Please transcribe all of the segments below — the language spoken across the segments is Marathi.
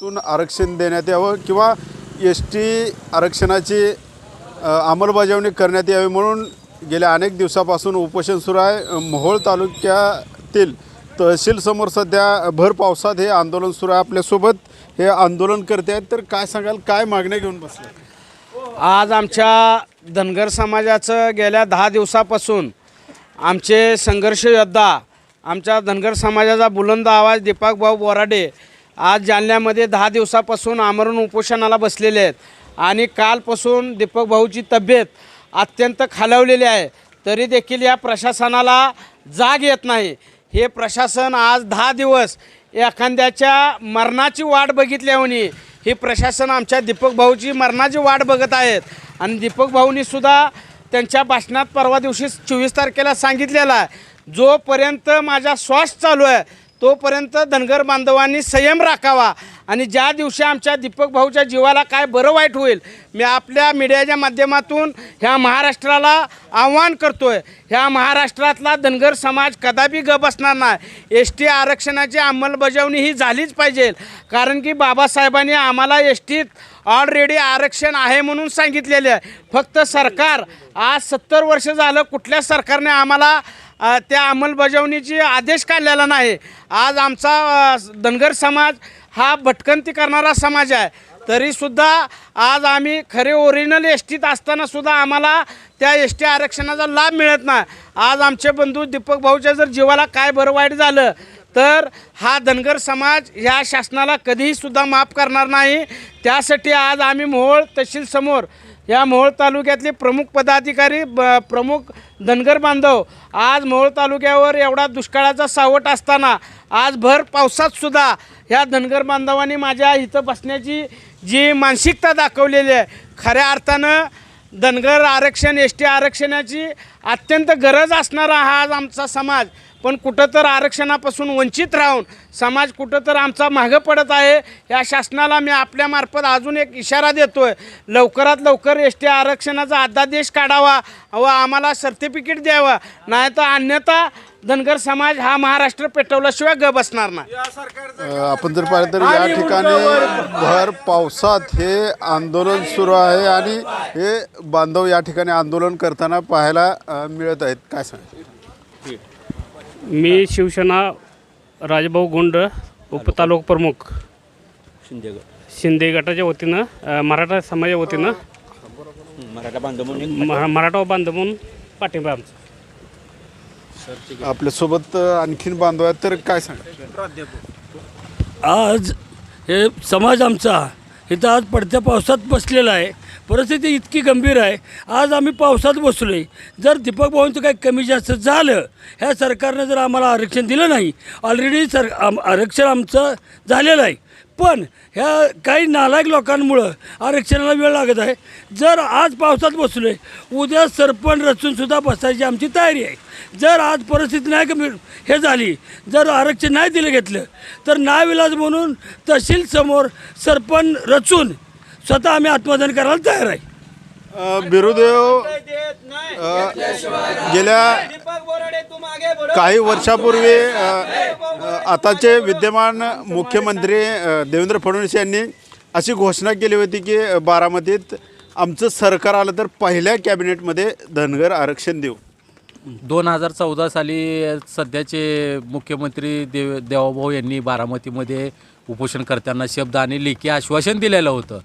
तून आरक्षण देण्यात यावं किंवा एस टी आरक्षणाची अंमलबजावणी करण्यात यावी म्हणून गेल्या अनेक दिवसापासून उपोषण सुरू आहे. मोहोळ तालुक्यातील तहसीलसमोर सध्या भर पावसात हे आंदोलन सुरू आहे आपल्यासोबत. हे आंदोलन करते आहेत. तर काय सांगाल? काय मागण्या घेऊन बसले? आज आमच्या धनगर समाजाचं गेल्या दहा दिवसापासून आमचे संघर्ष योद्धा आमच्या धनगर समाजाचा बुलंद आवाज दीपक भाऊ बोराडे आज जालन्यामध्ये दहा दिवसापासून आमरण उपोषणाला बसलेले आहेत. आणि कालपासून दीपक भाऊची तब्येत अत्यंत खालावलेली आहे. तरी देखील या प्रशासनाला जाग येत नाही. हे प्रशासन आज दहा दिवस एखाद्याच्या मरणाची वाट बघितल्याने हे प्रशासन आमच्या दीपक भाऊची मरणाची वाट बघत आहेत. आणि दीपक भाऊनीसुद्धा त्यांच्या भाषणात परवा दिवशी चोवीस तारखेला सांगितलेलं आहे. जोपर्यंत माझा श्वास चालू आहे तोपर्यंत धनगर बांधवांनी संयम राखावा. आणि ज्या दिवशी आमच्या दीपक भाऊच्या जीवाला काय बरं वाईट होईल मी आपल्या मीडियाच्या माध्यमातून ह्या महाराष्ट्राला आव्हान करतो आहे ह्या महाराष्ट्रातला धनगर समाज कदापि ग बसणार नाही. एस टी आरक्षणाची अंमलबजावणी ही झालीच पाहिजे. कारण की बाबासाहेबांनी आम्हाला एस टीत ऑलरेडी आरक्षण आहे म्हणून सांगितलेले आहे. फक्त सरकार आज सत्तर वर्ष झालं कुठल्या सरकारने आम्हाला त्या अंमलबजावणीची आदेश काढलेला नाही. आज आमचा धनगर समाज हा भटकंती करणारा समाज आहे. तरीसुद्धा आज आम्ही खरे ओरिजिनल एस टीत असतानासुद्धा आम्हाला त्या एस टी आरक्षणाचा लाभ मिळत नाही. आज आमचे बंधू दीपक भाऊच्या जर जीवाला काय बरं वाईट झालं तर हा धनगर समाज ह्या शासनाला कधीही सुद्धा माफ करणार नाही. त्यासाठी आज आम्ही मोहोळ तहसीलसमोर या मोहोळ तालुक्यातले प्रमुख पदाधिकारी ब प्रमुख धनगर बांधव आज मोहोळ तालुक्यावर एवढा दुष्काळाचा सावट असताना आज भर पावसातसुद्धा ह्या धनगर बांधवांनी माझ्या इथं बसण्याची जी मानसिकता दाखवलेली आहे खऱ्या अर्थानं धनगर आरक्षण एस टी आरक्षणाची अत्यंत गरज असणारा हा आज आमचा समाज. पण कुठं तर आरक्षणापासून वंचित राहून समाज कुठं तर आमचा मागं पडत आहे या शासनाला मी आपल्यामार्फत अजून एक इशारा देतो आहे लवकरात लवकर एस टी आरक्षणाचा अध्यादेश काढावा व आम्हाला सर्टिफिकेट द्यावं. नाही तर अन्यथा धनगर समाज हा महाराष्ट्र पेटवल्याशिवाय ग बसणार नाही. आपण जर पाहिलं तर या ठिकाणी भर पावसात हे आंदोलन सुरू आहे आणि हे बांधव या ठिकाणी आंदोलन करताना पाहायला मिळत आहेत. काय सांगा मी शिवसेना राजभाऊ गुंड उपतालुका प्रमुख. शिंदे गटाच्या वतीनं अ, मराठा समाजाच्या वतीनं मराठा बांधव म्हणून महा- मराठा बांधव म्हणून पाठिंबा आमचा. आपल्यासोबत अ, आणखीन बांधव आहेत तर काय सांगा? आज हे समाज आमचा इथं आज पडत्या पावसात बसलेला आहे. परिस्थिती इतकी गंभीर आहे. आज आम्ही पावसात बसलो आहे जर दीपक भाऊंचं काही कमी जास्त झालं ह्या सरकारनं जर आम्हाला आरक्षण दिलं नाही ऑलरेडी सर आम आरक्षण आमचं झालेलं आहे. पण ह्या काही नालायक लोकांमुळं आरक्षणाला वेळ लागत आहे. जर आज पावसात बसलो आहे उद्या सरपण रचूनसुद्धा बसायची आमची तयारी आहे. जर आज परिस्थिती नाही कमी हे झाली जर आरक्षण नाही दिलं घेतलं तर नाविलाज म्हणून तहसीलसमोर सरपण रचून स्वतः आम्ही आत्मदान करायला तयार आहे. बिरुदेव गेल्या काही वर्षापूर्वी आताचे विद्यमान मुख्यमंत्री देवेंद्र फडणवीस यांनी अशी घोषणा केली होती की बारामतीत आमचं सरकार आलं तर पहिल्या कॅबिनेटमध्ये धनगर आरक्षण देऊ. दोन हजार चौदा साली सध्याचे मुख्यमंत्री देव देवाभाऊ यांनी बारामतीमध्ये उपोषण करताना शब्द आणि लेखी आश्वासन दिलेलं होतं.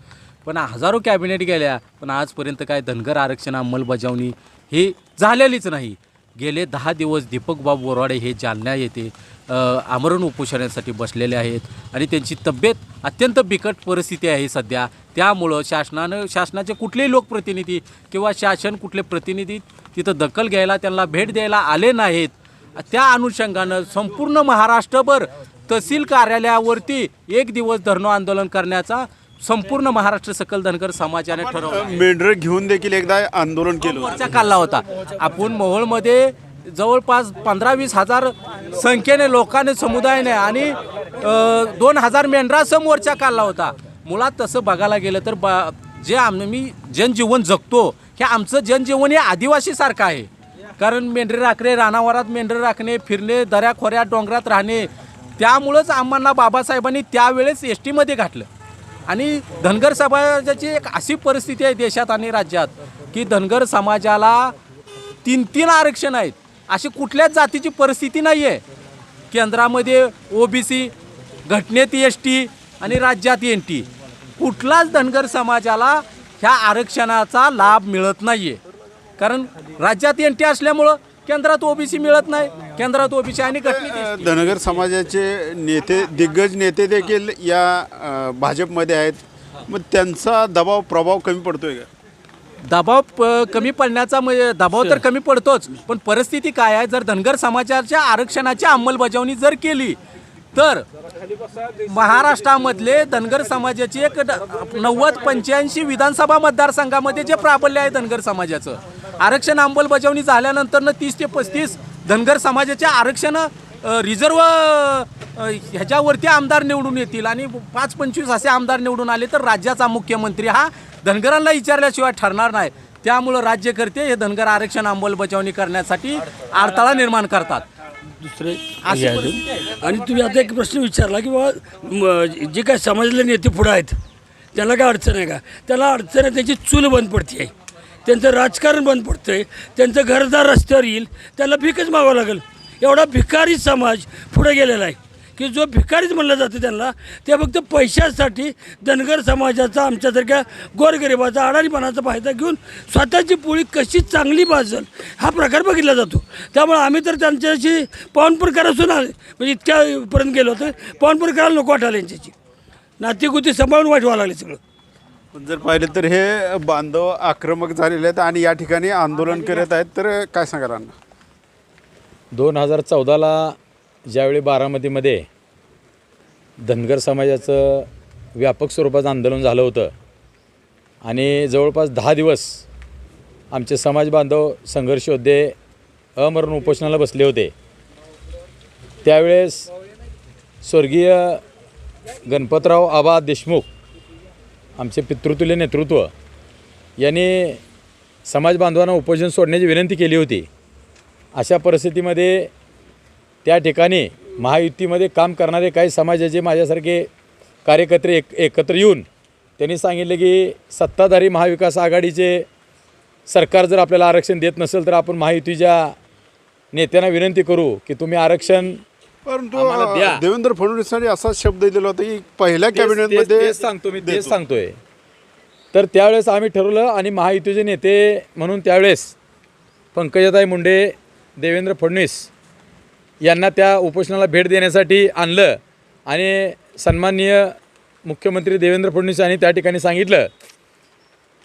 पण हजारो कॅबिनेट गेल्या पण आजपर्यंत काय धनगर आरक्षण अंमलबजावणी ही झालेलीच नाही. गेले दहा दिवस दीपक बाबू बोराडे हे जालना येथे आमरण उपोषणासाठी बसलेले आहेत आणि त्यांची तब्येत अत्यंत बिकट परिस्थिती आहे सध्या. त्यामुळं शासनानं शासनाचे कुठलेही लोकप्रतिनिधी किंवा शासन कुठले प्रतिनिधी तिथं दखल घ्यायला त्यांना भेट द्यायला आले नाहीत. त्या अनुषंगानं संपूर्ण महाराष्ट्रभर तहसील कार्यालयावरती एक दिवस धरणं आंदोलन करण्याचा संपूर्ण महाराष्ट्र सकल धनगर समाजाने ठरवलं मेंढरं घेऊन देखील एकदा आंदोलन केलं काढला होता. आपण मोहोळमध्ये जवळपास पंधरा वीस हजार संख्येने लोकांनी समुदायाने आणि दोन हजार मेंढरासह मोर्चा काढला होता. मुळात तसं बघायला गेलं तर ब जे आम्ही जनजीवन जगतो हे आमचं जनजीवन हे आदिवासीसारखं आहे. कारण मेंढरे राखणे रानावरात मेंढरे राखणे फिरणे दऱ्या खोऱ्यात डोंगरात राहणे त्यामुळंच आम्हाला बाबासाहेबांनी त्यावेळेस एस टीमध्ये घातलं. आणि धनगर समाजाची एक अशी परिस्थिती आहे देशात आणि राज्यात की धनगर समाजाला तीन तीन आरक्षण आहेत. अशी कुठल्याच जातीची परिस्थिती नाही आहे केंद्रामध्ये ओबीसी घटनेत एस टी आणि राज्यात एन टी कुठलाच धनगर समाजाला ह्या आरक्षणाचा लाभ मिळत नाही आहे कारण राज्यात एन टी असल्यामुळं केंद्रात ओबीसी मिळत नाही केंद्रात ओबीसी आणि. धनगर समाजाचे नेते दिग्गज नेते देखील या भाजपमध्ये आहेत. मग त्यांचा दबाव प्रभाव कमी पडतोय का? दबाव प कमी पडण्याचा म्हणजे दबाव तर कमी पडतोच. पण परिस्थिती काय आहे? जर धनगर समाजाच्या आरक्षणाची अंमलबजावणी जर केली तर महाराष्ट्रामधले धनगर समाजाची एक ड- नव्वद पंच्याऐंशी विधानसभा मतदारसंघामध्ये जे प्राबल्य आहे धनगर समाजाचं आरक्षण अंमलबजावणी झाल्यानंतरनं तीस ते पस्तीस धनगर समाजाचे आरक्षण रिझर्व ह्याच्यावरती आमदार निवडून येतील आणि पाच पंचवीस असे आमदार निवडून आले तर राज्याचा मुख्यमंत्री हा धनगरांना विचारल्याशिवाय ठरणार नाही. त्यामुळं राज्यकर्ते हे धनगर आरक्षण अंमलबजावणी करण्यासाठी अडथळा निर्माण करतात. दुसरे. आणि तुम्ही आता एक प्रश्न विचारला की बाबा जे काय समाजातले नेते पुढं आहेत त्याला काय अडचण आहे का? त्याला अडचण आहे त्यांची चूल बंद पडते आहे त्यांचं राजकारण बंद पडतं आहे त्यांचं घरदार रस्त्यावर येईल त्याला भीकच मागावं लागेल. एवढा भिकारी समाज पुढे गेलेला आहे. की जो भिकारीच म्हणलं जातं त्यांना ते फक्त पैशासाठी धनगर समाजाचा आमच्यासारख्या गोरगरिबाचा अडाणीपणाचा फायदा घेऊन स्वतःची पोळी कशी चांगली भाजल हा प्रकार बघितला जातो. त्यामुळे आम्ही तर त्यांच्याशी पाहुणपण करासून आले. म्हणजे इतक्यापर्यंत गेलो होतं पावनपूर करायला नको वाटायला यांच्याशी. नातेगुती सांभाळून वाईट व्हायला लागले सगळं. पण जर पाहिलं तर हे बांधव आक्रमक झालेले आहेत आणि या ठिकाणी आंदोलन करत आहेत तर काय सांगाल अण्णा? दोन हजार चौदाला ज्यावेळी बारामतीमध्ये धनगर समाजाचं व्यापक स्वरूपाचं आंदोलन झालं होतं आणि जवळपास दहा दिवस आमचे समाज बांधव संघर्ष योद्धे अमरण उपोषणाला बसले होते. त्यावेळेस स्वर्गीय गणपतराव आबा देशमुख आमचे पितृतुल्य नेतृत्व यांनी समाज बांधवांना उपोषण सोडण्याची विनंती केली होती. अशा परिस्थितीमध्ये त्या ठिकाणी महायुतीमध्ये काम करणारे काही समाजाचे माझ्यासारखे कार्यकर्ते एक एकत्र येऊन त्यांनी सांगितले की सत्ताधारी महाविकास आघाडीचे सरकार जर आपल्याला आरक्षण देत नसेल तर आपण महायुतीच्या नेत्यांना विनंती करू की तुम्ही आरक्षण आम्हाला द्या. अ, देवेंद्र फडणवीसांनी असा शब्द दिला होता की पहिल्या तेच- तेच- कॅबिनेटमध्ये तेच सांगतो मी तेच सांगतोय. तर त्यावेळेस आम्ही ठरवलं आणि महायुतीचे नेते म्हणून त्यावेळेस पंकजाताई मुंडे देवेंद्र फडणवीस यांना त्या उपोषणाला भेट देण्यासाठी आणलं आणि सन्माननीय मुख्यमंत्री देवेंद्र फडणवीस यांनी त्या ठिकाणी सांगितलं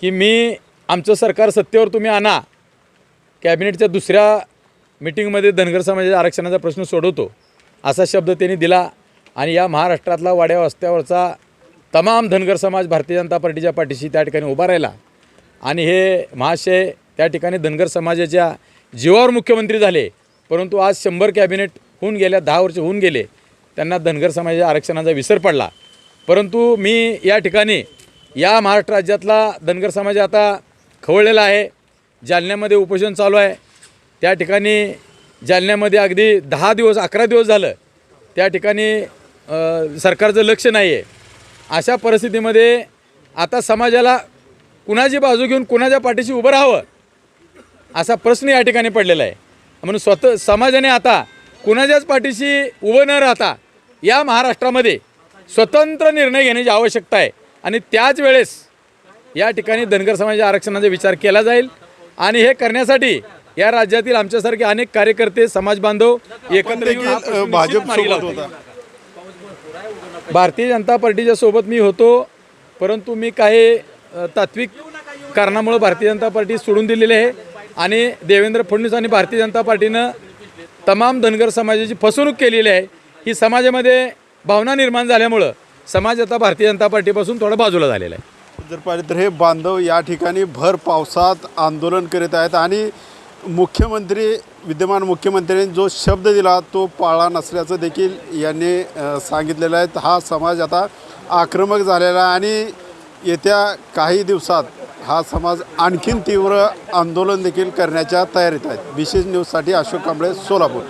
की मी आमचं सरकार सत्तेवर तुम्ही आणा. कॅबिनेटच्या दुसऱ्या मिटिंगमध्ये धनगर समाजाच्या आरक्षणाचा प्रश्न सोडवतो. असा शब्द त्यांनी दिला. आणि या महाराष्ट्रातला वाड्या वस्त्यावरचा तमाम धनगर समाज भारतीय जनता पार्टीच्या पाठीशी त्या ठिकाणी उभा राहिला. आणि हे महाशय त्या ठिकाणी धनगर समाजाच्या जीवावर मुख्यमंत्री झाले. परंतु आज शंभर कॅबिनेट होऊन गेल्या दहा वर्ष होऊन गेले त्यांना धनगर समाजाच्या आरक्षणाचा विसर पडला. परंतु मी या ठिकाणी या महाराष्ट्र राज्यातला धनगर समाज आता खवळलेला आहे जालन्यामध्ये उपोषण चालू आहे. त्या ठिकाणी जालन्यामध्ये अगदी दहा दिवस अकरा दिवस झालं. त्या ठिकाणी सरकारचं लक्ष नाही आहे अशा परिस्थितीमध्ये आता समाजाला कुणाची बाजू घेऊन कुणाच्या पाठीशी उभं राहावं? असा प्रश्न या ठिकाणी पडलेला आहे. म्हणून स्वतः समाजाने आता कुणाच्याच पाठीशी उभं न राहता या महाराष्ट्रामध्ये स्वतंत्र निर्णय घेण्याची आवश्यकता आहे. आणि त्याच वेळेस या ठिकाणी धनगर समाजाच्या आरक्षणाचा विचार केला जाईल. आणि हे करण्यासाठी या राज्यातील आमच्यासारखे अनेक कार्यकर्ते समाज बांधव एकत्र येऊन भाजप. होता. भारतीय जनता पार्टीच्या सोबत मी होतो परंतु मी काही तात्विक कारणामुळे भारतीय जनता पार्टी सोडून दिलेली आहे. आणि देवेंद्र फडणवीस आणि भारतीय जनता पार्टीनं तमाम धनगर समाजाची फसवणूक केलेली आहे. ही समाजामध्ये भावना निर्माण झाल्यामुळं समाज आता भारतीय जनता पार्टीपासून थोडा बाजूला झालेला आहे. जर पाहिलं तर हे बांधव या ठिकाणी भर पावसात आंदोलन करीत आहेत आणि मुख्यमंत्री विद्यमान मुख्यमंत्र्यांनी जो शब्द दिला तो पाळा नसल्याचं देखील यांनी सांगितलेलं आहे. हा समाज आता आक्रमक झालेला आहे आणि येत्या काही दिवसात हा समाज आणखीन तीव्र आंदोलन देखील करण्याच्या तयारीत आहेत विशेष न्यूजसाठी अशोक कांबळे सोलापूर.